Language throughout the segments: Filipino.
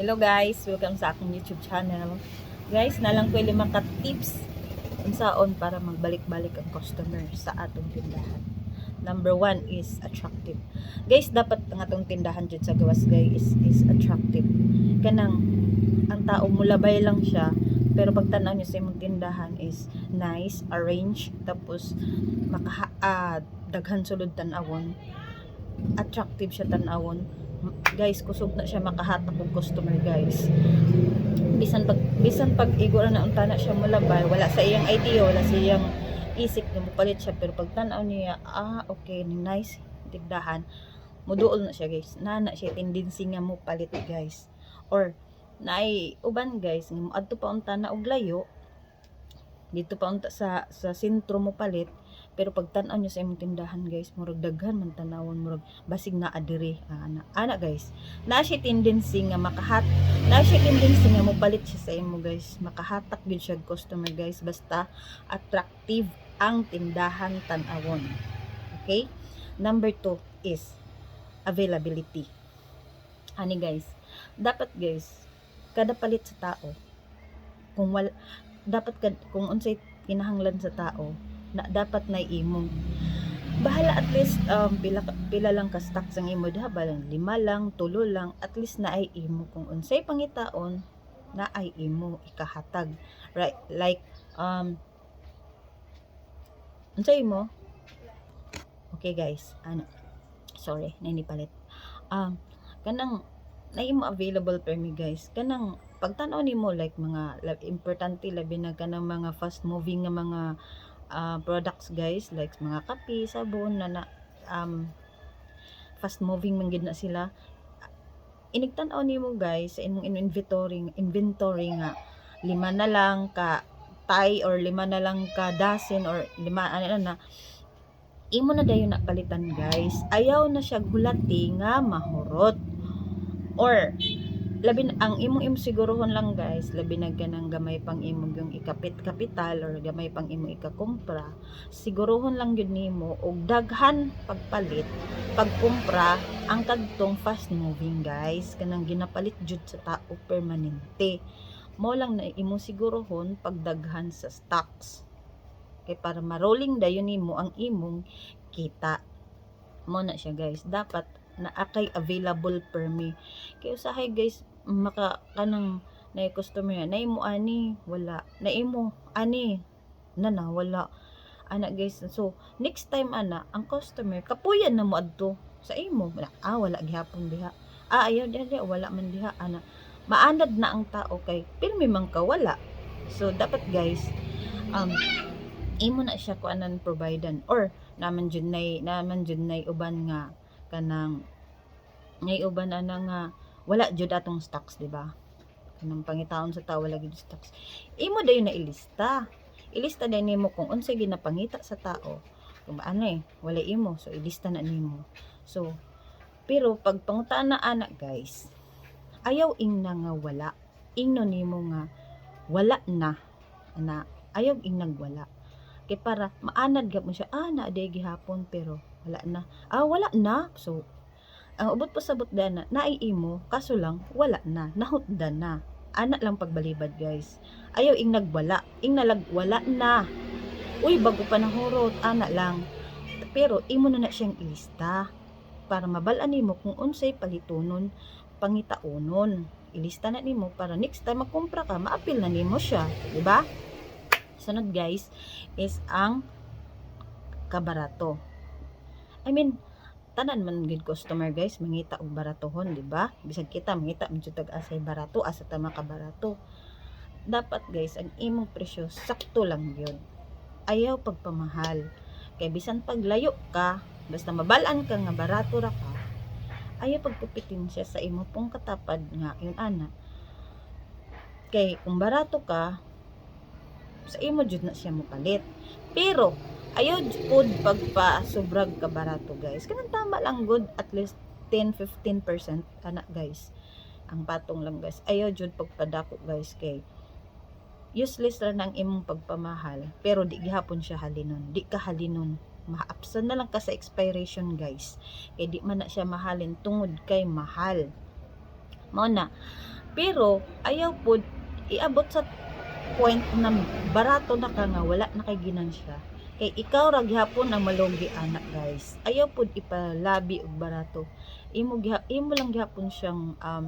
Hello guys, welcome sa akong YouTube channel. Guys, nalang ko lima ka tips unsaon para magbalik-balik ang customer sa atong tindahan. Number one is attractive. Guys, dapat ang atong tindahan jud sa gawas guys is, is attractive. Kanang ang tao mulabay lang siya pero pag tanaw niyo sa imong tindahan is nice, arrange, tapos maka ah, daghan sulod tanawon attractive siya tanawon guys kusog na siya makahatak og customer guys. Bisan pag bisan pag igor na unta na siya mulabay wala sa iyang idea wala sa iyang isip na mupalit siya. Pero pag tanaw niya ah okay nice tigdahan muduol na siya guys. Nana siya tendency nga mo palit guys. Or naay uban guys nga adto pa unta na og layo dito pa unta sa sa sentro mo palit pero pag tan-aw niyo sa imong tindahan guys murag daghan man tanawon murag basig na adiri ana ana guys. Na siya tendency nga makahat na siya tendency nga mopalit siya sa imo guys. Makahatak gyud siya customer guys basta attractive ang tindahan tan-awon. Okay? Number two is availability. Ani guys dapat guys kada palit sa tao kung wal dapat kad, kung unsay kinahanglan sa tao na dapat na imo. Bahala at least um, pila, pila lang ka stocks ang imo. Diha balang lima lang tulo lang. At least na ay imo. Kung unsay pangitaon na ay imo ikahatag. Right like um unsay imo? Okay guys. Ano? Sorry nini palit. Um kanang na imo available per me guys. Kanang pagtanaw nimo like mga importante labi na kanang mga fast moving nga mga uh, products guys like mga kape sabon na, na um, fast moving man gid na sila. Inigtan-aw nimo guys sa imong inventory inventory nga lima na lang ka tie or lima na lang ka dozen or lima ano na imo na dayon na palitan guys. Ayaw na siya gulati nga mahurot. Or labi ang imong imo sigurohon lang guys labi na ganang gamay pang imong yung ikapit kapital or gamay pang imo ikakumpra sigurohon lang yun nimo og daghan pagpalit pagkumpra ang kadtong fast moving guys kanang ginapalit jud sa tao permanente. Mo lang na imo sigurohon pagdaghan sa stocks. Kay para marolling dayon nimo ang imong kita. Mo na siya guys. Dapat na akay available per me. Kay usahay guys maka kanang na customer na imo ani wala. Na imo ani na na wala. Ana guys. So next time ana ang customer kapuyan na mo adto. Sa imo. Wala, ah wala gihapon diha. Ah ayaw diha wala man diha ana. Maanad na ang tao kay pilmi man ka wala. So dapat guys um imo na siya kuanan providean or naman jud nay naman jud nay uban nga kanang ngay uban ana nga wala jud atong stocks di ba? Kanang pangitaon sa tao wala gyud stocks. Imo dayon na ilista. Ilista din nimo kung unsay ginapangita sa tao. Kung ano eh wala imo so ilista na nimo. So pero pag pangutaan na anak guys ayaw ing na nga wala. Ingno nimo nga wala na na ayaw ing nagwala kay para maanad gap mo siya ah na gihapon pero wala na. Ah wala na? So ang ubot pa sabot na naiimo kaso lang wala na nahutdan na. Ana lang pagbalibad guys. Ayaw ing nagwala ing nalagwala na. Uy bago pa nahurot ana lang. Pero imo na na siyang ilista para mabalaan nimo kung unsay palitunon pangitaonon ilista na nimo para next time magkumpra ka maapil na nimo siya di ba? Sunod guys is ang kabarato. I mean tanan man gid customer guys mangita og baratohon di ba? Bisag kita mangita man jud asay barato asa ta makabarato. Dapat guys ang imong presyo sakto lang yun. Ayaw pagpamahal. Kay bisan paglayo ka basta mabalaan ka nga barato ra ka ayaw pagpupitin siya sa imo pong katapad nga yun ana. Kay kung barato ka sa imo jud na siya mopalit. Pero ayaw jud pagpa sobrag ka barato guys. Kanang tama lang good. At least 10-15% ana guys. Ang patong lang guys. Ayaw jud pagpadako guys kay useless ra nang imong pagpamahal. Pero di gihapon siya halinon. Di ka halinon. Maapsan na lang ka sa expiration guys. Kay di man na siya mahalin tungod kay mahal. Mao na. Pero ayaw pud iabot sa point na barato na ka nga wala na kay ginansya. Kay ikaw ra gihapon ang malugi anak guys. Ayaw pud ipalabi og barato. Imo imo lang gihapon siyang um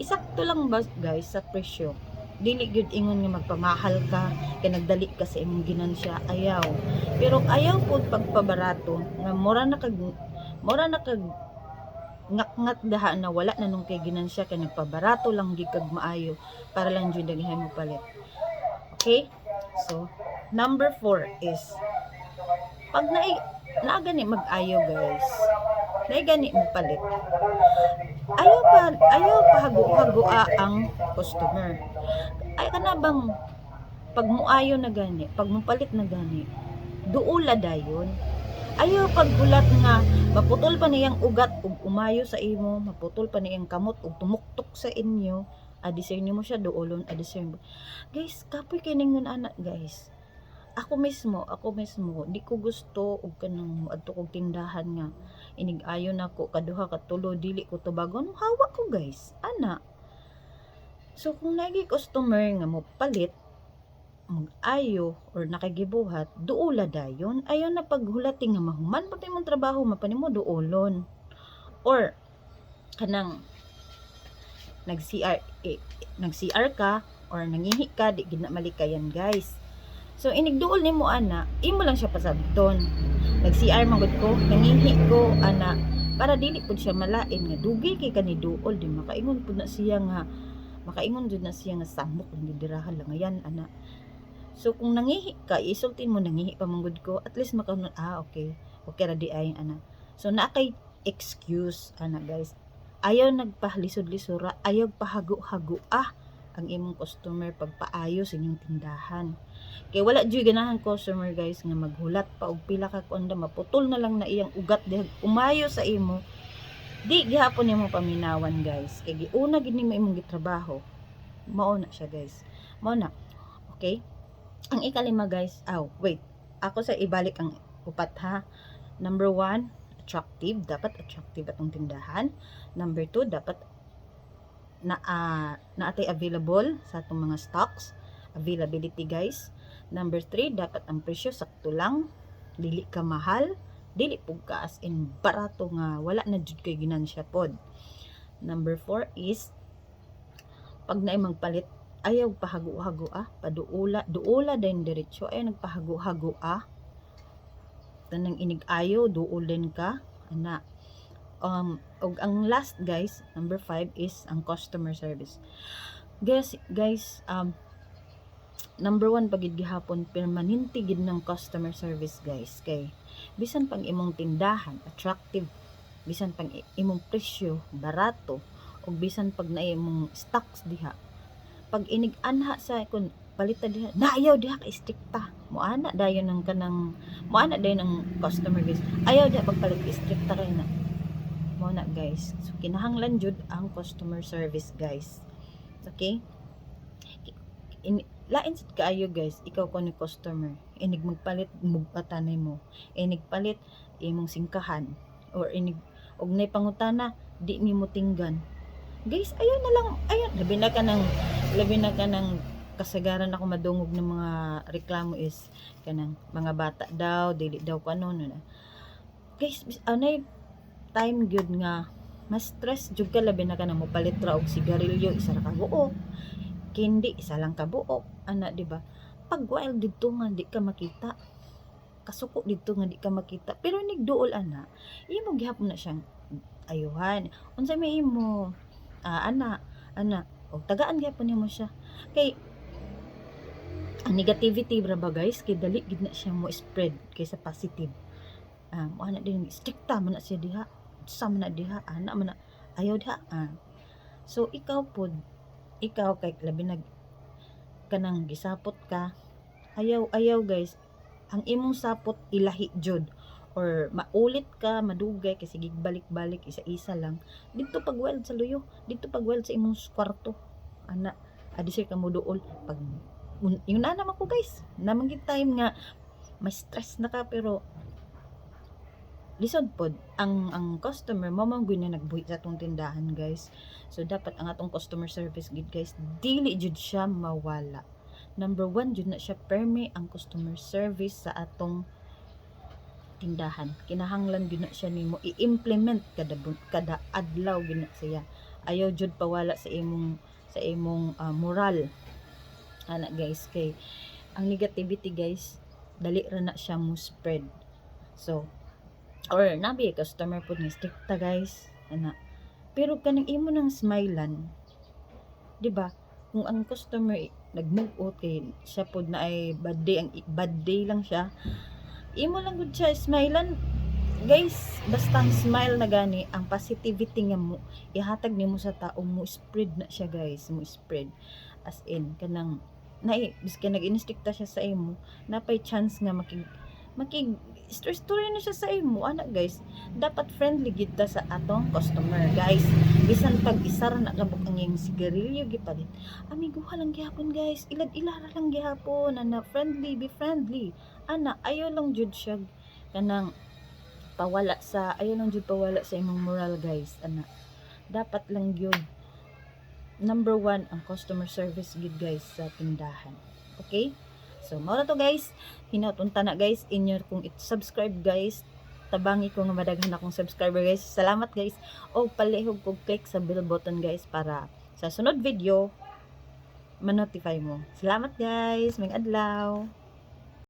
isakto lang ba guys sa presyo. Dili gyud ingon nga magpamahal ka kay nagdali ka sa imong ginansya ayaw. Pero ayaw pud pagpabarato nga mura na kag mura na kag ngak-ngat daha na wala na nung kay ginansya kay nagpabarato lang gid kag maayo para lang jud daghan mo palit. Okay? So, number four is pag na naa gani mag-ayo guys. Naay gani mo palit. Ayaw pa ayaw pa hago-hagoa ang customer. Ay kana bang pag muayo na gani, pag mupalit na gani, duula dayon. Ayaw paggulat nga maputol pa niyang ugat ug umayo sa imo, maputol pa niyang kamot ug tumuktok sa inyo. Adisir nimo siya duolon, adisir mo. Guys, kapoy kay ningon anak, guys. Ako mismo, ako mismo, di ko gusto og kanang adto kog tindahan nga inig-ayo na ko kaduha ka tulo dili ko tubagon hawa ko guys? Ana. So kung nagi customer nga mo palit mag-ayo or nakagibuhat duula dayon. Ayon na paghulati nga mahuman pa imong trabaho mapanimo duolon or kanang nag CR eh, nag CR ka or nangihi ka di gid na malikayan guys so inigduol nimo ana imo lang siya pasabton nag CR magud ko nangihi ko ana para dili pud siya malain nga dugay kay kani duol di makaingon pud na siya nga makaingon jud na siya nga samok lang didirahan lang. Ayan ana. So kung nangihi ka isultin mo nangihi pa manggod ko at least makanon ah okay. Okay ra di ay ana. So na kay excuse ana guys. Ayaw nagpahalisod-lisura ayaw pahago-hago ah ang imong customer pagpaayo sa inyong tindahan. Kay wala jud ganahan customer guys nga maghulat pa og pila ka konda maputol na lang na iyang ugat dihag umayo sa imo. Di gihapon nimo paminawan guys. Kay giuna gid nimo imong gitrabaho. Mao na siya guys. Mao na. Okay? Ang ikalima guys aw wait. Ako sa ibalik ang upat ha? Number one attractive. Dapat attractive atong tindahan. Number two dapat na uh, naatay available sa atong mga stocks. Availability guys. Number 3 dapat ang presyo sakto lang. Dili ka mahal. Dili pug in barato nga wala na jud kay ginansya pod. Number 4 is pag naay magpalit ayaw pahago-hago ah. Paduula duula din diretso. Ay nagpahago-hago ah. Tanang inig-ayo duol din ka. Ana um og ang last guys number 5 is ang customer service. Guys guys um number 1 pagid gihapon permanente gid ng customer service guys kay bisan pang imong tindahan attractive. Bisan pang imong presyo barato. Ug bisan pag na imong stocks diha. Pag inig-anha sa kun palita diha naayaw diha ka istrikta. Moana dayon ng kanang moana dayon ng customer guys ayaw diha pagpalit istrikta kay na mo na guys. So kinahanglan jud ang customer service guys. Okay? In, lain sad kaayo guys. Ikaw ko ni customer. Inig magpalit mugpatanay mo. Inig palit imong singkahan. Or inig og nay pangutana di mi mo tinggan. Guys ayun na lang ayun labi na ka ng labi na ka ng kasagaran ako madungog ng mga reklamo is kanang mga bata daw dili daw kano no na. Guys anay time gyud nga mas stress jud ka labi na ka na mo palit ra og sigarilyo isa ra ka buok kindi isa lang ka buok ana di ba? Pag wild dito nga di ka makita. Kasuko dito nga di ka makita. Pero nigduol ana imo gihapon na siyang ayuhan. Unsa may imo ah, ana ana o tagaan gyapon nimo siya. Kay ang negativity ra ba guys? Kay dali gid na siya mo spread kaysa positive. Mo ana din strikta man na siya diha sa man na diha ana man na ayaw diha ah. so ikaw pod ikaw kay labi nag kanang gisapot ka ayaw ayaw guys ang imong sapot ilahi jud or maulit ka madugay kasi gigbalik-balik isa-isa lang. Dito pag wild sa luyo dito pag wild sa imong kwarto ana adi sir ka mo duol pag un- yun na naman ko guys. Naman time nga may stress na ka pero lisod pod ang ang customer mo man gyud na nagbuhi sa atong tindahan guys. So dapat ang atong customer service gid guys dili jud siya mawala. Number one jud na siya permi ang customer service sa atong tindahan. Kinahanglan gyud na siya nimo i-implement kada kada adlaw gyud na siya. Ayaw jud pawala sa imong sa imong ah, moral. Ana guys kay ang negativity guys dali ra na siya mo spread so or nabi customer po ni stricta guys. Ana. Pero kanang imo nang smilean di ba kung ang customer out kay siya pod na ay bad day ang bad day lang siya imo lang gud siya smilean. Guys basta ang smile na gani ang positivity nga mo ihatag nimo sa tao mo spread na siya guys mo spread. As in kanang na biski nag-instricta siya sa imo napay chance nga makig makig story na siya sa imo. Ana guys. Dapat friendly gid ta sa atong customer guys. Bisan pag isar na kabuk ang iyang sigarilyo gipalit amiguha lang gihapon guys. Ilad ilara lang gihapon ana. Friendly be friendly. Ana ayo lang jud siya kanang pawala sa ayo lang jud pawala sa imong moral guys ana. Dapat lang gyud number one ang customer service gid guys sa tindahan. Okay so mao na to guys. Hinautunta na guys inyo kung it-subscribe guys. Tabangi ko nga madaghan akong subscriber guys. Salamat guys. O palihog kog click sa bell button guys para sa sunod video ma-notify mo. Salamat guys. May adlaw